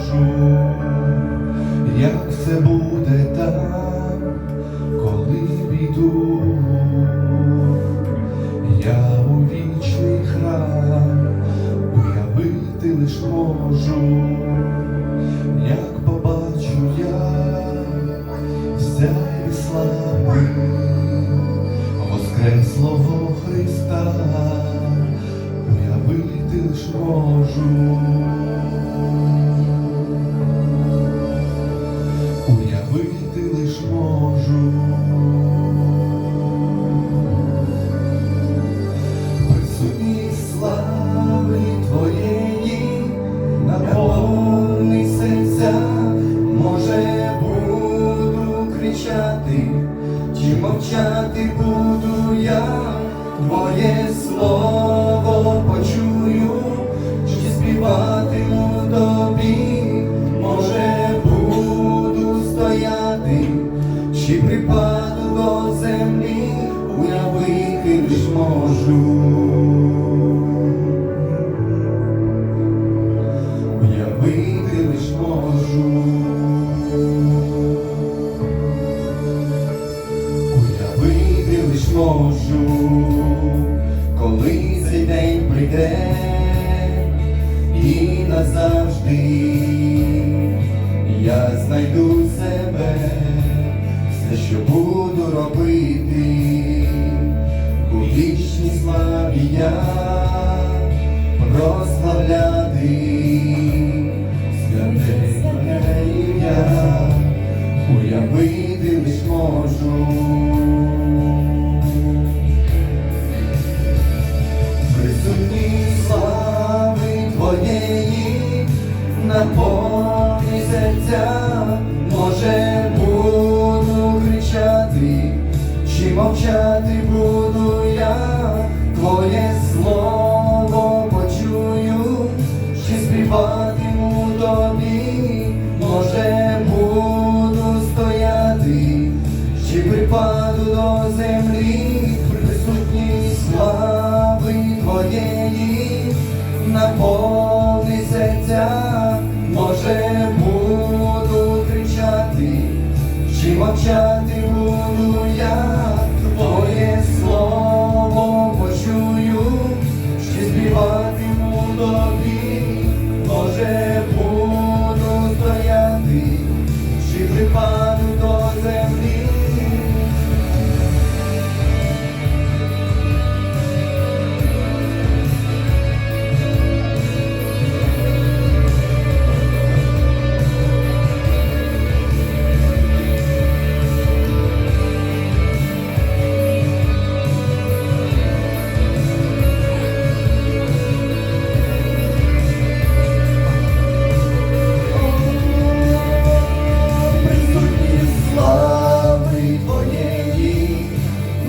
можу, як це буде там, коли піду, я у вічний храм уявити лиш можу, як побачу я сяйві слави Воскреслого Христа уявити лиш можу. Слави Твоєї наповни серця, може буду кричати, чи мовчати буду я, Твоє слово почую, чи співатиму тобі, може буду стояти, чи припаду до землі, уявити лиш можу. Уявити лиш можу, коли цей день прийде і назавжди. Я знайду себе, все, що буду робити, у вічній славі я прославляти може буду кричати, чи мовчати буду я, Твоє слово почую, чи співатиму тобі, може буду стояти, чи припаду до землі, присутність слави Твоєї, наповни серця, чи мовчати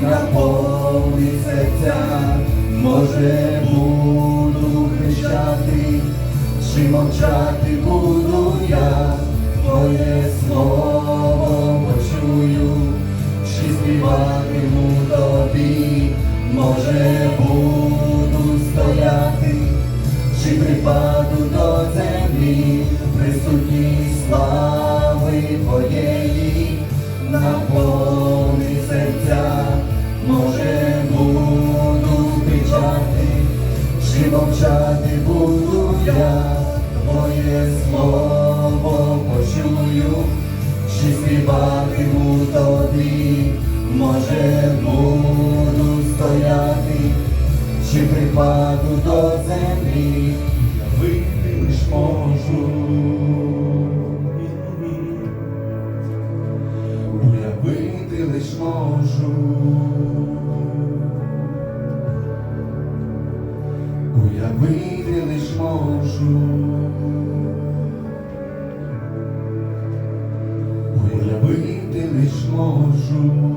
наповни серця, може буду кричати, чи мовчати буду я, Твоє слово почую, чи співатиму тобі, може буду стояти, чи припаду до землі, присутність слави Твоєї, наповни може буду стояти, чи припаду до землі, я вийти лиш можу. Уявити лиш можу. Уявити лиш можу. Уявити лиш можу.